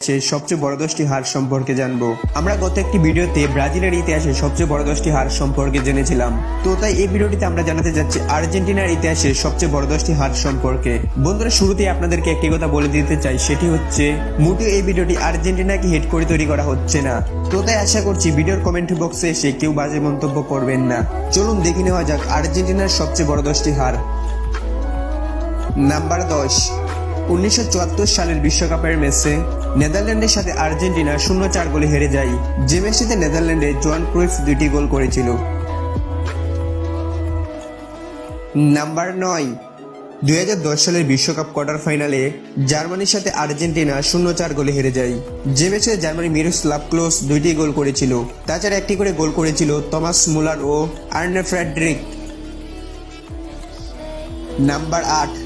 সবচেয়ে বড় দশটি হার সম্পর্কে জানব। আমরা গত একটি ভিডিওতে ব্রাজিলের ইতিহাসে সবচেয়ে বড় দশটি হার সম্পর্কে জেনেছিলাম। তো তাই এই ভিডিওটিতে আমরা জানাতে যাচ্ছি আর্জেন্টিনার ইতিহাসে সবচেয়ে বড় দশটি হার সম্পর্কে। বন্ধুরা শুরুতেই আপনাদেরকে একটি কথা বলে দিতে চাই, সেটি হচ্ছে, মোটেও এই ভিডিওটি আর্জেন্টিনাকে হেড করে তৈরি করা হচ্ছে না। তো তাই আশা করছি ভিডিওর কমেন্ট বক্সে এসে কেউ বাজে মন্তব্য করবেন না। চলুন দেখে নেওয়া যাক আর্জেন্টিনার সবচেয়ে বড় দশটি হার। নাম্বার দশ। উনিশশো চুয়াত্তর সালের বিশ্বকাপের ম্যাচে নেদারল্যান্ডের সাথে আর্জেন্টিনা শূন্য চার গোলে হেরে যায়। যে ম্যাচটিতে নেদারল্যান্ডে জোয়ান ক্রুইফ দুটি গোল করেছিল। নাম্বার নয়। দুই সালের বিশ্বকাপ কোয়ার্টার ফাইনালে জার্মানির সাথে আর্জেন্টিনা শূন্য চার গোলে হেরে যায়। যে ম্যাচে জার্মানি মিরোস্লাভ ক্লোজ দুইটি গোল করেছিল। তাছাড়া একটি করে গোল করেছিল থমাস মুলার ও আর্নে ফ্রেডরিক। নাম্বার আট।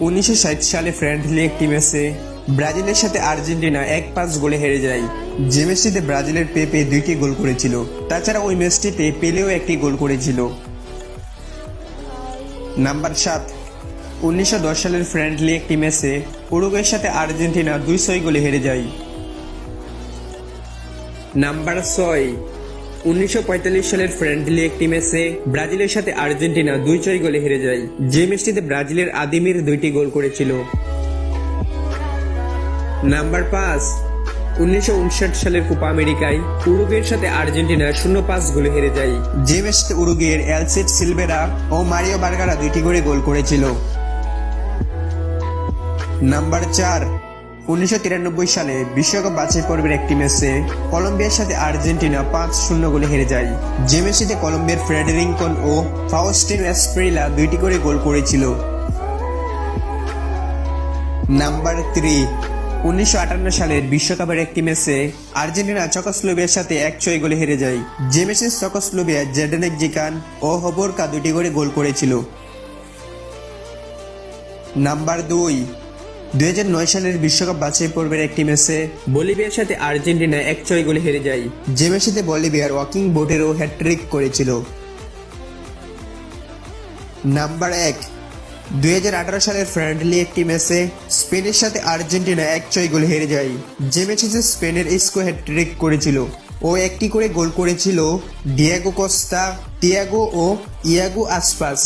উনিশশো সালে ফ্রেন্ডলি একটি ম্যাচে ব্রাজিলের সাথে আর্জেন্টিনা এক পাঁচ গোলে হেরে যায়। যে ম্যাচটিতে ব্রাজিলের পেপে দুইটি গোল করেছিল তাছাড়া ওই ম্যাচটিতে পেলেও একটি গোল করেছিল। নাম্বার সাত, উনিশশো সালের ফ্রেন্ডলি একটি ম্যাচে উরুগুয়ের সাথে আর্জেন্টিনা দুই ছয় গোলে হেরে যায়। নাম্বার ছয় উনিশশো পঁয়তাল্লিশ সালের ফ্রেন্ডলি একটি ম্যাচে ব্রাজিলের সাথে আর্জেন্টিনা দুই ছয় গোলে হেরে যায়। যে ম্যাচটিতে ব্রাজিলের আদিমির দুইটি গোল করেছিল। নাম্বার পাঁচ, উনিশশো সালের কোপা আমেরিকায় উরুগুয়ের সাথে আর্জেন্টিনা শূন্য পাঁচ গোলে হেরে যায়। যে ম্যাচটিতে উরুগুয়ের এলসিড সিলভেরা ও মারিও বার্গারা দুইটি করে গোল করেছিল। নাম্বার চার উনিশশো তিরানব্বই সালে বিশ্বকাপ বাছাই পর্বের একটি ম্যাচে কলম্বিয়ার সাথে আর্জেন্টিনা পাঁচ শূন্য গোলে হেরে যায়। যে ম্যাচটিতে কলম্বিয়ার ফ্রেডেরিংকন ও ফাউস্টিন অ্যাসপ্রিলা দুইটি করে গোল করেছিল। নাম্বার থ্রি, উনিশশো সালের বিশ্বকাপের একটি ম্যাচে আর্জেন্টিনা চকোস্লোভিয়ার সাথে এক ছয় গোলে হেরে যায়। যে ম্যাচে চকোস্লোভিয়া জেডেনেক জিকান ও হবোরকা দুটি করে গোল করেছিল। নাম্বার দুই দুই হাজার নয় সালের বিশ্বকাপ বাছাই পর্বের একটি ম্যাচে বলিভিয়ার সাথে আর্জেন্টিনা এক ছয় গোলে হেরে যায়। যে ম্যাচেতে বলিভিয়ার ওয়াকিং বোটেরও হ্যাট্রিক করেছিল। নাম্বার এক দুই সালের ফ্রেন্ডলি একটি ম্যাচে স্পেনের সাথে আর্জেন্টিনা এক ছয় গোলে হেরে যায়। যে ম্যাচে স্পেনের ইস্কো হ্যাট্রিক করেছিল ও একটি করে গোল করেছিল ডিয়াগো কস্তা তিয়াগো ও ইয়াগো আসপাস।